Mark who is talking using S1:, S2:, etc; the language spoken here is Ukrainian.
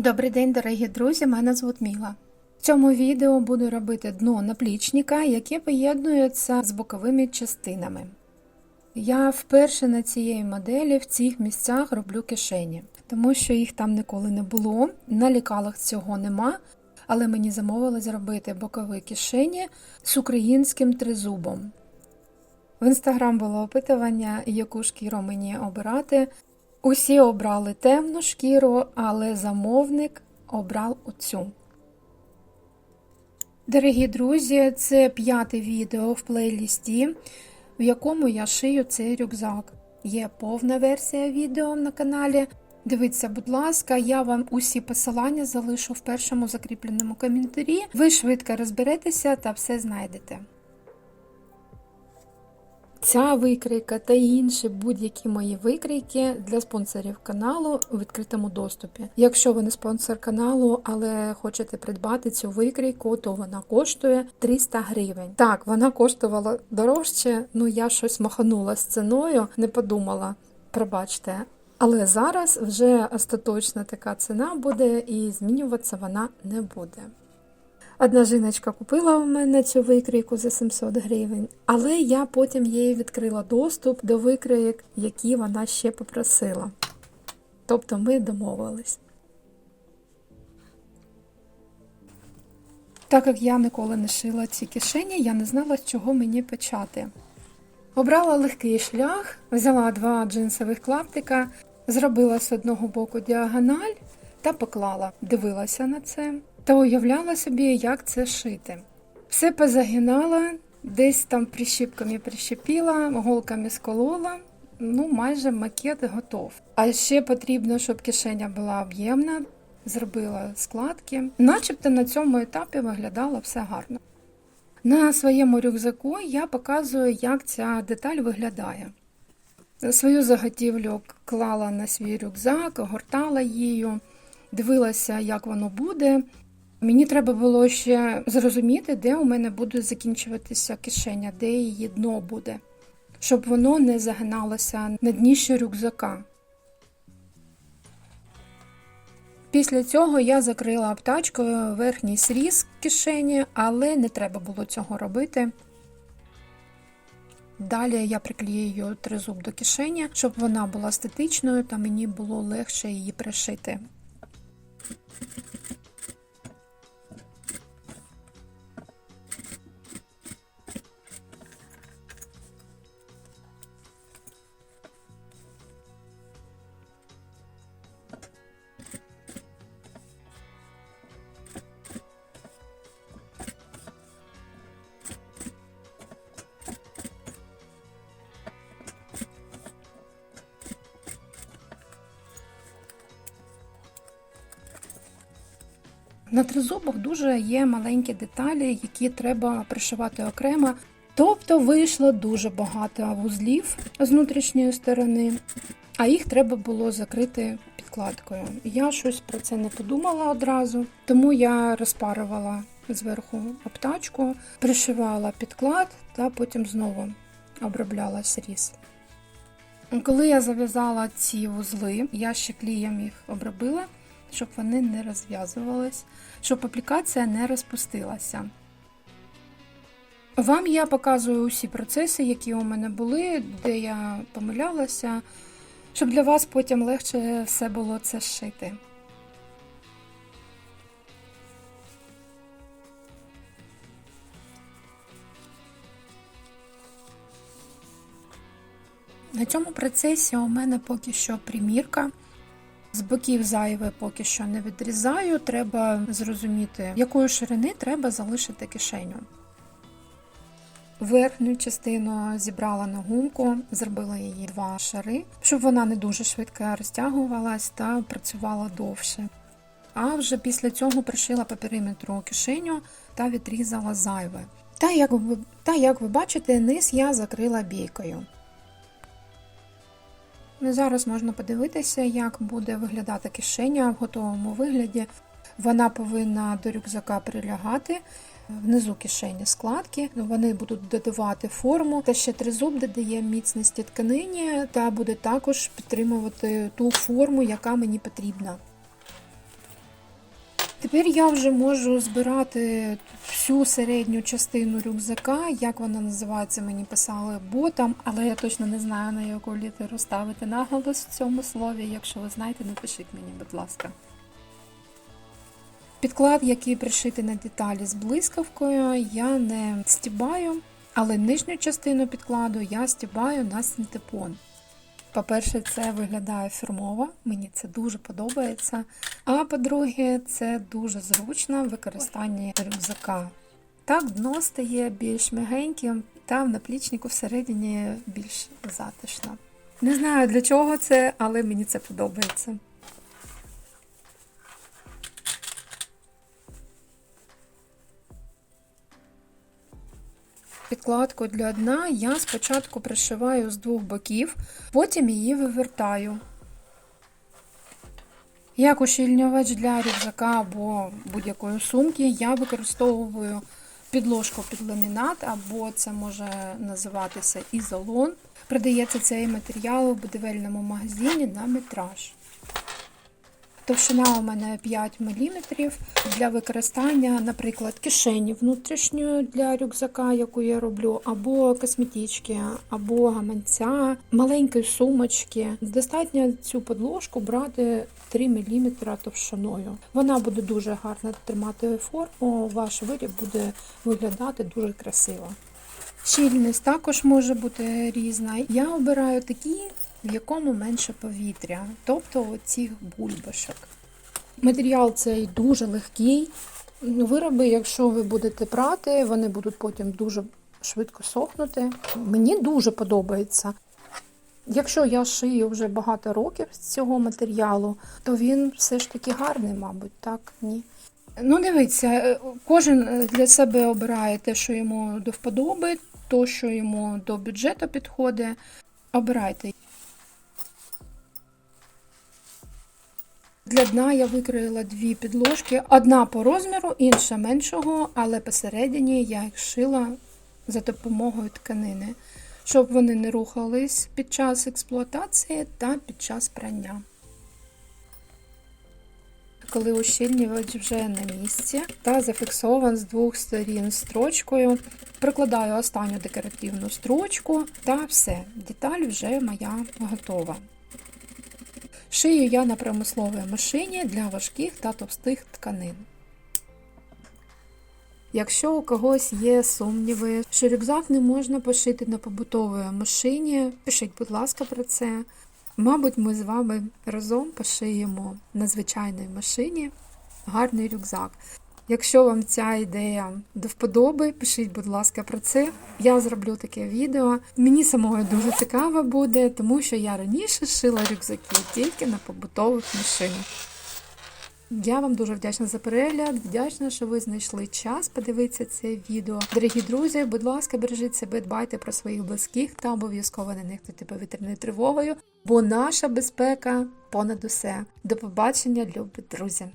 S1: Добрий день, дорогі друзі! Мене звуть Міла. В цьому відео буду робити дно наплічника, яке поєднується з боковими частинами. Я вперше на цієї моделі в цих місцях роблю кишені, тому що їх там ніколи не було. На лікалах цього нема, але мені замовили зробити бокові кишені з українським тризубом. В інстаграм було опитування, яку шкіру мені обирати. Усі обрали темну шкіру, але замовник обрав оцю. Дорогі друзі, це п'яте відео в плейлісті, в якому я шию цей рюкзак. Є повна версія відео на каналі. Дивіться, будь ласка, я вам усі посилання залишу в першому закріпленому коментарі. Ви швидко розберетеся та все знайдете. Ця викрійка та інші будь-які мої викрійки для спонсорів каналу у відкритому доступі. Якщо ви не спонсор каналу, але хочете придбати цю викрійку, то вона коштує 300 гривень. Так, вона коштувала дорожче, ну я щось маханула з ціною, не подумала, пробачте. Але зараз вже остаточна така ціна буде і змінюватися вона не буде. Одна жіночка купила у мене цю викрійку за 700 гривень, але я потім їй відкрила доступ до викрійок, які вона ще попросила. Тобто ми домовились. Так як я ніколи не шила ці кишені, я не знала, з чого мені почати. Обрала легкий шлях, взяла два джинсових клаптика, зробила з одного боку діагональ та поклала, дивилася на це та уявляла собі, як це шити. Все позагинала, десь там прищіпками прищепіла, голками сколола. Ну, майже макет готов. А ще потрібно, щоб кишеня була об'ємна, зробила складки. Начебто на цьому етапі виглядало все гарно. На своєму рюкзаку я показую, як ця деталь виглядає. Свою заготівлю клала на свій рюкзак, огортала її, дивилася, як воно буде. Мені треба було ще зрозуміти, де у мене буде закінчуватися кишеня, де її дно буде, щоб воно не загиналося на дніще рюкзака. Після цього я закрила аптачкою верхній сріз кишені, але не треба було цього робити. Далі я приклею тризуб до кишені, щоб вона була статичною та мені було легше її пришити. На тризубах дуже є маленькі деталі, які треба пришивати окремо. Тобто вийшло дуже багато вузлів з внутрішньої сторони, а їх треба було закрити підкладкою. Я щось про це не подумала одразу, тому я розпарувала зверху обтачку, пришивала підклад та потім знову обробляла сріз. Коли я зав'язала ці вузли, я ще клієм їх обробила щоб вони не розв'язувались, щоб аплікація не розпустилася. Вам я показую усі процеси, які у мене були, де я помилялася, щоб для вас потім легше все було це шити. На цьому процесі у мене поки що примірка. З боків зайве поки що не відрізаю, треба зрозуміти, якої ширини треба залишити кишеню. Верхню частину зібрала на гумку, зробила її два шари, щоб вона не дуже швидко розтягувалась та працювала довше. А вже після цього пришила по периметру кишеню та відрізала зайве. Та як ви, та як ви бачите, низ я закрила бійкою. Ну, зараз можна подивитися, як буде виглядати кишеня в готовому вигляді. Вона повинна до рюкзака прилягати. Внизу кишені складки, вони будуть додавати форму, та ще тризуб додає міцності тканині та буде також підтримувати ту форму, яка мені потрібна. Тепер я вже можу збирати всю середню частину рюкзака, як вона називається, мені писали ботом, але я точно не знаю, на яку літеру ставити наголос в цьому слові. Якщо ви знаєте, напишіть мені, будь ласка. Підклад, який пришитий на деталі з блискавкою, я не стібаю, але нижню частину підкладу я стібаю на синтепон. По-перше, це виглядає фірмово, мені це дуже подобається. А по-друге, це дуже зручно в використанні рюкзака. Так, дно стає більш м'ягеньким, та в наплічнику всередині більш затишно. Не знаю для чого це, але мені це подобається. Підкладку для дна я спочатку пришиваю з двох боків, потім її вивертаю. Як ущільнювач для рюкзака або будь-якої сумки, я використовую підложку під ламінат, або це може називатися ізолон. Продається цей матеріал у будівельному магазині на метраж. Товщина у мене 5 мм для використання, наприклад, кишені внутрішньої для рюкзака, яку я роблю, або косметички, або гаманця, маленької сумочки. Достатньо цю подложку брати 3 мм товщиною. Вона буде дуже гарно тримати форму, ваш виріб буде виглядати дуже красиво. Щільність також може бути різна. Я обираю такі, в якому менше повітря, тобто оцих бульбашок. Матеріал цей дуже легкий. Вироби, якщо ви будете прати, вони будуть потім дуже швидко сохнути. Мені дуже подобається. Якщо я шию вже багато років з цього матеріалу, то він все ж таки гарний, мабуть, так? Ні. Ну, дивіться, е, кожен для себе обирає те, що йому до вподоби, то, що йому до бюджету підходить. Обирайте. Для дна я викроїла дві підложки, одна по розміру, інша меншого, але посередині я їх шила за допомогою тканини, щоб вони не рухались під час експлуатації та під час прання. Коли ущільнювач вже на місці та зафіксован з двох сторін строчкою, прикладаю останню декоративну строчку та все, деталь вже моя готова. Шию я на промисловій машині для важких та товстих тканин. Якщо у когось є сумніви, що рюкзак не можна пошити на побутовій машині, пишіть, будь ласка, про це. Мабуть, ми з вами разом пошиємо на звичайній машині гарний рюкзак. Якщо вам ця ідея до вподоби, пишіть, будь ласка, про це. Я зроблю таке відео. Мені самою дуже цікаво буде, тому що я раніше шила рюкзаки тільки на побутових машинах. Я вам дуже вдячна за перегляд, вдячна, що ви знайшли час подивитися це відео. Дорогі друзі, будь ласка, бережіть себе, дбайте про своїх близьких та обов'язково не нехтуйте повітряною тривогою, бо наша безпека понад усе. До побачення, любі друзі!